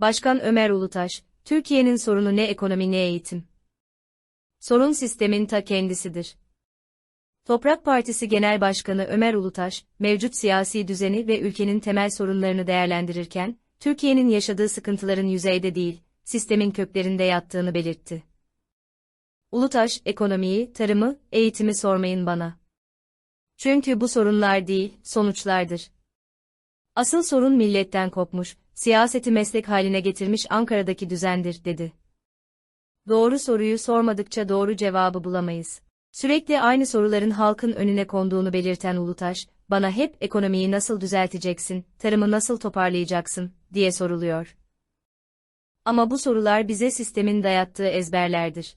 Başkan Ömer Ulutaş, Türkiye'nin sorunu ne ekonomi ne eğitim. Sorun sistemin ta kendisidir. Toprak Partisi Genel Başkanı Ömer Ulutaş, mevcut siyasi düzeni ve ülkenin temel sorunlarını değerlendirirken, Türkiye'nin yaşadığı sıkıntıların yüzeyde değil, sistemin köklerinde yattığını belirtti. Ulutaş, ekonomiyi, tarımı, eğitimi sormayın bana. Çünkü bu sorunlar değil, sonuçlardır. Asıl sorun milletten kopmuş, siyaseti meslek haline getirmiş Ankara'daki düzendir, dedi. Doğru soruyu sormadıkça doğru cevabı bulamayız. Sürekli aynı soruların halkın önüne konduğunu belirten Ulutaş, bana hep ekonomiyi nasıl düzelteceksin, tarımı nasıl toparlayacaksın, diye soruluyor. Ama bu sorular bize sistemin dayattığı ezberlerdir.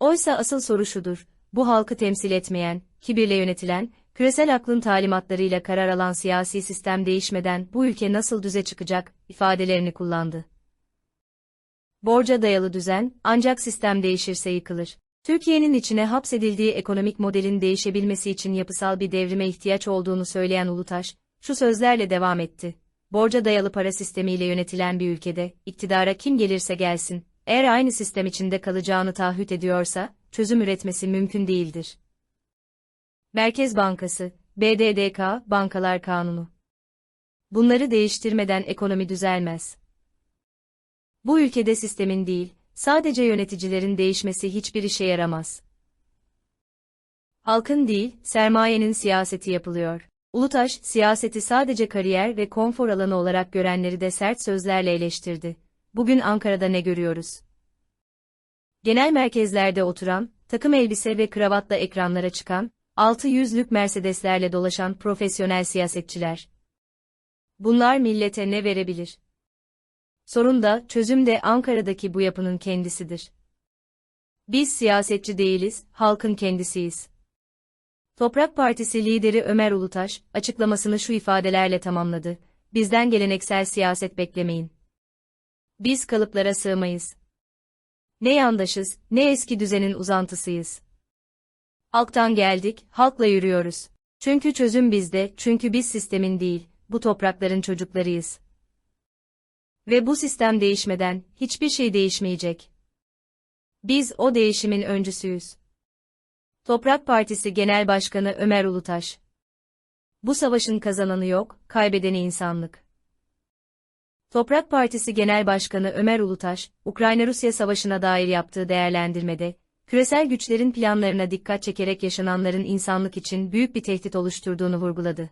Oysa asıl soru şudur, bu halkı temsil etmeyen, kibirle yönetilen, küresel aklın talimatlarıyla karar alan siyasi sistem değişmeden bu ülke nasıl düze çıkacak, ifadelerini kullandı. Borca dayalı düzen, ancak sistem değişirse yıkılır. Türkiye'nin içine hapsedildiği ekonomik modelin değişebilmesi için yapısal bir devrime ihtiyaç olduğunu söyleyen Ulutaş, şu sözlerle devam etti. Borca dayalı para sistemiyle yönetilen bir ülkede, iktidara kim gelirse gelsin, eğer aynı sistem içinde kalacağını taahhüt ediyorsa, çözüm üretmesi mümkün değildir. Merkez Bankası, BDDK, Bankalar Kanunu. Bunları değiştirmeden ekonomi düzelmez. Bu ülkede sistemin değil, sadece yöneticilerin değişmesi hiçbir işe yaramaz. Halkın değil, sermayenin siyaseti yapılıyor. Ulutaş, siyaseti sadece kariyer ve konfor alanı olarak görenleri de sert sözlerle eleştirdi. Bugün Ankara'da ne görüyoruz? Genel merkezlerde oturan, takım elbise ve kravatla ekranlara çıkan, altı yüzlük Mercedeslerle dolaşan profesyonel siyasetçiler. Bunlar millete ne verebilir? Sorun da, çözüm de Ankara'daki bu yapının kendisidir. Biz siyasetçi değiliz, halkın kendisiyiz. Toprak Partisi lideri Ömer Ulutaş, açıklamasını şu ifadelerle tamamladı. Bizden geleneksel siyaset beklemeyin. Biz kalıplara sığmayız. Ne yandaşız, ne eski düzenin uzantısıyız. Halktan geldik, halkla yürüyoruz. Çünkü çözüm bizde, çünkü biz sistemin değil, bu toprakların çocuklarıyız. Ve bu sistem değişmeden hiçbir şey değişmeyecek. Biz o değişimin öncüsüyüz. Toprak Partisi Genel Başkanı Ömer Ulutaş. Bu savaşın kazananı yok, kaybedeni insanlık. Toprak Partisi Genel Başkanı Ömer Ulutaş, Ukrayna-Rusya savaşına dair yaptığı değerlendirmede, küresel güçlerin planlarına dikkat çekerek yaşananların insanlık için büyük bir tehdit oluşturduğunu vurguladı.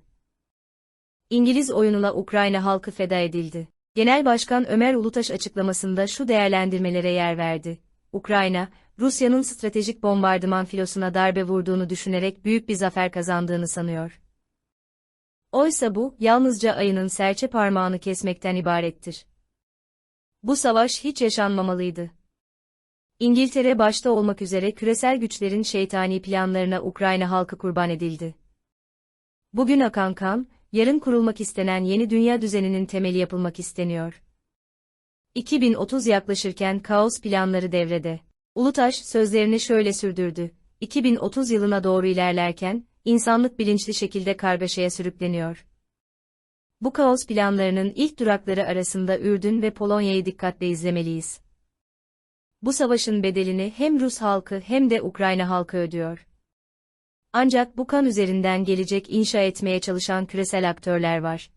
İngiliz oyununa Ukrayna halkı feda edildi. Genel Başkan Ömer Ulutaş açıklamasında şu değerlendirmelere yer verdi. Ukrayna, Rusya'nın stratejik bombardıman filosuna darbe vurduğunu düşünerek büyük bir zafer kazandığını sanıyor. Oysa bu, yalnızca ayının serçe parmağını kesmekten ibarettir. Bu savaş hiç yaşanmamalıydı. İngiltere başta olmak üzere küresel güçlerin şeytani planlarına Ukrayna halkı kurban edildi. Bugün akan kan, yarın kurulmak istenen yeni dünya düzeninin temeli yapılmak isteniyor. 2030 yaklaşırken kaos planları devrede. Ulutaş sözlerini şöyle sürdürdü. 2030 yılına doğru ilerlerken, insanlık bilinçli şekilde kargaşaya sürükleniyor. Bu kaos planlarının ilk durakları arasında Ürdün ve Polonya'yı dikkatle izlemeliyiz. Bu savaşın bedelini hem Rus halkı hem de Ukrayna halkı ödüyor. Ancak bu kan üzerinden gelecek inşa etmeye çalışan küresel aktörler var.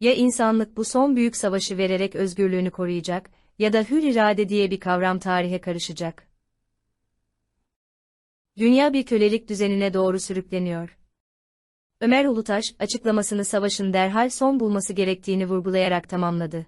Ya insanlık bu son büyük savaşı vererek özgürlüğünü koruyacak, ya da hür irade diye bir kavram tarihe karışacak. Dünya bir kölelik düzenine doğru sürükleniyor. Ömer Ulutaş, açıklamasını savaşın derhal son bulması gerektiğini vurgulayarak tamamladı.